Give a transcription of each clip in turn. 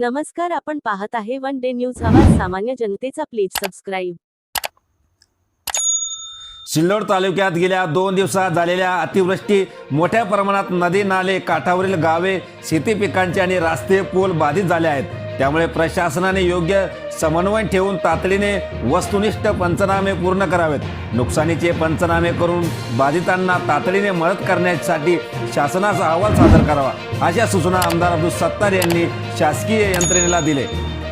नमस्कार आपण पाहत आहे वन डे न्यूज. आवाज सामान्य जनतेचा प्लीज सबस्क्राईब. सिल्लोड तालुक्यात गेल्या दोन दिवसात झालेल्या अतिवृष्टी मोठ्या प्रमाणात नदी नाले काठावरील गावे शेती पिकांचे आणि रस्ते पूल बाधित झाले आहेत. त्यामुळे प्रशासनाने योग्य समन्वय ठेवून तातडीने वस्तुनिष्ठ पंचनामे पूर्ण करावेत. नुकसानीचे पंचनामे करून बाधितांना तातडीने मदत करण्यासाठी शासनाचा अहवाल सादर करावा अशा सूचना आमदार अब्दुल सत्तार यांनी शासकीय यंत्रणेला दिले.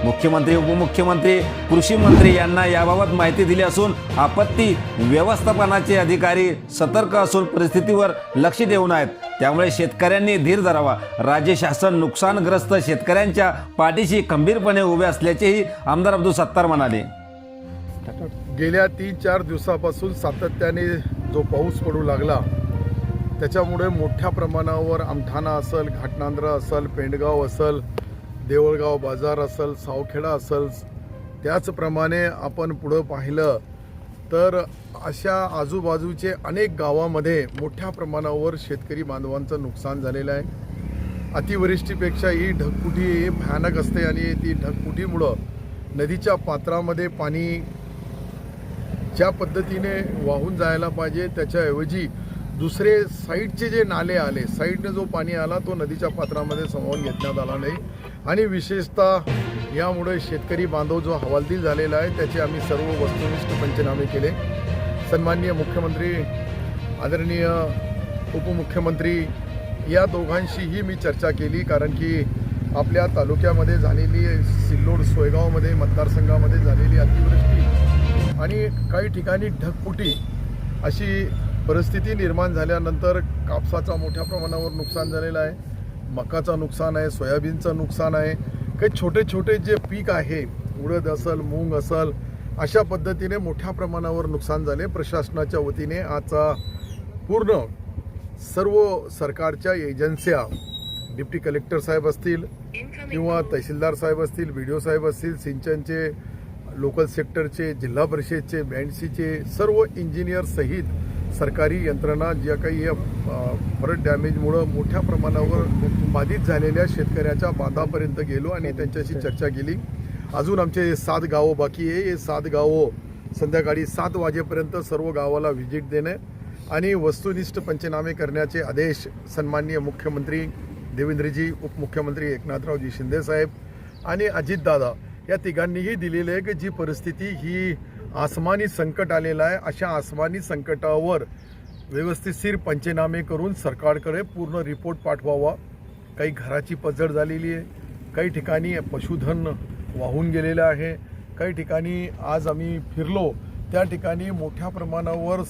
मुख्यमंत्री उपमुख्यमंत्री कृषी मंत्री यांना याबाबत माहिती दिली असून आपत्ती व्यवस्थापनाचे अधिकारी सतर्क असून परिस्थितीवर लक्ष देऊन आहेत. त्यामुळे शेतकऱ्यांनी धीर धरावा. राज्य शासन नुकसानग्रस्त शेतकऱ्यांच्या पाठीशी खंबीरपणे उभे असल्याचेही आमदार अब्दुल सत्तार म्हणाले. गेल्या तीन चार दिवसापासून सातत्याने जो पाऊस पडू लागला त्याच्यामुळे मोठ्या प्रमाणावर आमठाणा असेल घाटनांद्रा असेल पेंडगाव असेल देवळगाव बाजार असेल सावखेडा असेल त्याचप्रमाणे आपण पुढं पाहिलं तर अशा आजूबाजूचे अनेक गावामध्ये मोठ्या प्रमाणावर शेतकरी बांधवांचं नुकसान झालेलं आहे. अतिवृष्टीपेक्षा ही ढगफुटी ही भयानक असते आणि ती ढगफुटीमुळं नदीच्या पात्रामध्ये पाणी ज्या पद्धतीने वाहून जायला पाहिजे त्याच्याऐवजी दुसरे साईडचे जे नाले आले साईडने जो पाणी आला तो नदीच्या पात्रामध्ये समावून घेतण्यात आला नाही. आणि विशेषतः यामुळे शेतकरी बांधव जो हवालदिल झालेला आहे त्याचे आम्ही सर्व वस्तुनिष्ठ पंचनामे केले. सन्माननीय मुख्यमंत्री आदरणीय उपमुख्यमंत्री या दोघांशीही मी चर्चा केली कारण की आपल्या तालुक्यामध्ये झालेली सिल्लोड सोयगावमध्ये मतदारसंघामध्ये झालेली अतिवृष्टी आणि काही ठिकाणी ढगफुटी अशी परिस्थिती निर्माण झाल्यानंतर कापसाचा मोठ्या प्रमाणावर नुकसान झालेलं आहे. मकाचं नुकसान आहे सोयाबीनचं नुकसान आहे. काही छोटे छोटे जे पीक आहे उडद असल मूग असल अशा पद्धतीने मोठ्या प्रमाणावर नुकसान झाले. प्रशासनाच्या वतीने आजचा पूर्ण सर्व सरकारच्या एजन्स्या डिप्टी कलेक्टर साहेब असतील किंवा तहसीलदार साहेब असतील बी डी ओ साहेब असतील सिंचनचे लोकल सेक्टरचे जिल्हा परिषदचे बँडसीचे सर्व इंजिनियरसहित सरकारी यंत्रणा ज्या काही या फरक डॅमेजमुळं मोठ्या प्रमाणावर बाधित झालेल्या शेतकऱ्याच्या बांधापर्यंत गेलो आणि त्यांच्याशी चर्चा केली. अजून आमचे सात गावं बाकी आहे. हे सात गावं संध्याकाळी सात वाजेपर्यंत सर्व गावाला व्हिजिट देणे आणि वस्तुनिष्ठ पंचनामे करण्याचे आदेश सन्माननीय मुख्यमंत्री देवेंद्रजी उपमुख्यमंत्री एकनाथरावजी शिंदेसाहेब आणि अजितदादा या तिघांनीही दिलेले आहे की जी परिस्थिती ही आसमानी संकट आलेलं आहे. अशा आसमानी संकटावर व्यवस्थितशीर पंचनामे करून सरकारकडे पूर्ण रिपोर्ट पाठवावा. काही घराची पजड झालेली आहे. काही ठिकाणी पशुधन वाहून गेलेलं आहे. काही ठिकाणी आज आम्ही फिरलो. त्या ठिकाणी मोठ्या प्रमाणावर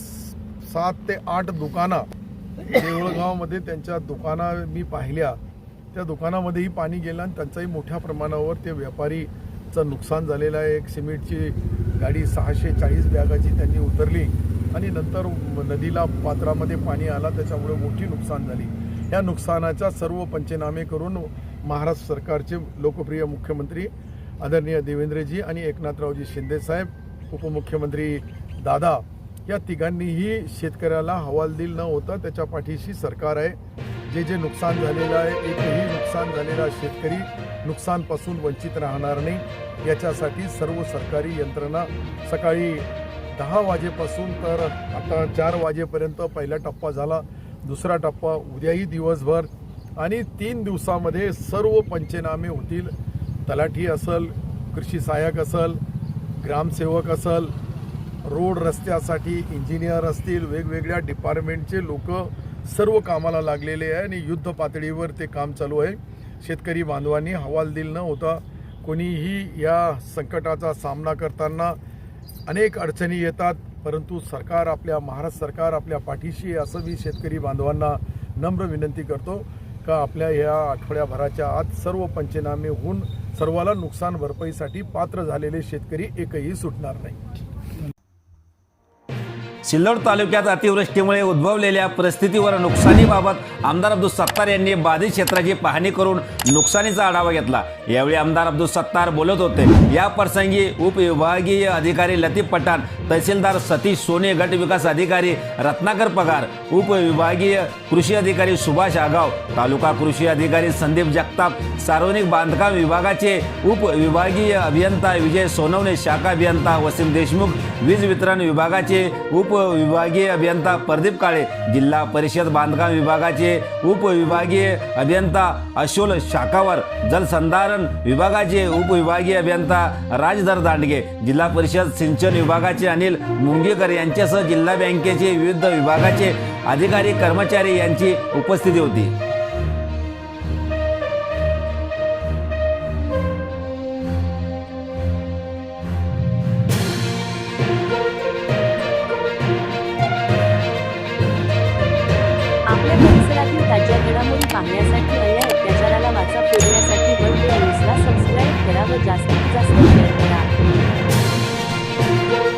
सात ते आठ दुकाना देवळगावमध्ये त्यांच्या दुकाना मी पाहिल्या. त्या दुकानामध्येही पाणी गेलं आणि त्यांचाही मोठ्या प्रमाणावर ते व्यापारीचं नुकसान झालेलं आहे. एक सिमेंटची गाडी सहाशे चाळीस बॅगाची त्यांनी उतरली आणि नंतर नदीला पात्रामध्ये पाणी आला त्याच्यामुळे मोठी नुकसान झाली. या नुकसानाच्या सर्व पंचनामे करून महाराष्ट्र सरकारचे लोकप्रिय मुख्यमंत्री आदरणीय देवेंद्रजी आणि एकनाथरावजी शिंदेसाहेब उपमुख्यमंत्री दादा या तिघांनीही शेतकऱ्याला हवालदिल न होता त्याच्या पाठीशी सरकार आहे. जे जे नुकसान झालेलं आहे एकही नुकसान झालेला शेतकरी नुकसानपासून वंचित राहणार नाही. याच्यासाठी सर्व सरकारी यंत्रणा सकाळी दहा वाजेपासून तर आता चार वाजेपर्यंत पहिला टप्पा झाला. दुसरा टप्पा उद्याही दिवसभर आणि तीन दिवसामध्ये सर्व पंचनामे होतील. तलाठी असल कृषी सहाय्यक असल ग्रामसेवक असल रोड रस्त्यासाठी इंजिनियर असतील वेगवेगळ्या डिपार्टमेंटचे लोक सर्व कामाला लागलेले आहे आणि युद्ध पातळीवर ते काम चालू आहे. शेतकरी बांधवांनी हवालदिल न होता कोणीही या संकटाचा सामना करताना अनेक अडचणी येतात परंतु सरकार आपल्या महाराष्ट्र सरकार आपल्या पाठीशी असं मी शेतकरी बांधवांना नम्र विनंती करतो का आपल्या या आठवड्याभराच्या आत सर्व पंचनामे होऊन सर्वाला नुकसान भरपाईसाठी पात्र झालेले शेतकरी एकही सुटणार नाही. सिल्लोड तालुक्यात अतिवृष्टीमुळे उद्भवलेल्या परिस्थितीवर नुकसानीबाबत आमदार अब्दुल सत्तार यांनी बाधित क्षेत्राची पाहणी करून नुकसानीचा आढावा घेतला. यावेळी आमदार अब्दुल सत्तार बोलत होते या प्रसंगी उपविभागीय अधिकारी लतीफ पठाण तहसीलदार सतीश सोने गट विकास अधिकारी रत्नाकर पगार उपविभागीय कृषी अधिकारी सुभाष आगाव तालुका कृषी अधिकारी संदीप जगताप सार्वजनिक बांधकाम विभागाचे उपविभागीय अभियंता विजय सोनवणे शाखा अभियंता वसीम देशमुख वीज वितरण विभागाचे उप उपविभागीय अभियंता प्रदीप काळे जिल्हा परिषद बांधकाम विभागाचे उपविभागीय अभियंता अशोल शाखावर जलसंधारण विभागाचे उपविभागीय अभियंता राजधर दांडगे जिल्हा परिषद सिंचन विभागाचे अनिल मुंगेकर यांच्यासह जिल्हा बँकेचे विविध विभागाचे अधिकारी कर्मचारी यांची उपस्थिती होती. आपल्या परिसरातील ताज्या घडामोडी पाहण्यासाठी अन्याय अत्याचाराला वाचा फोडण्यासाठी वन डे न्यूजला सबस्क्राईब करा व जास्तीत जास्त शेअर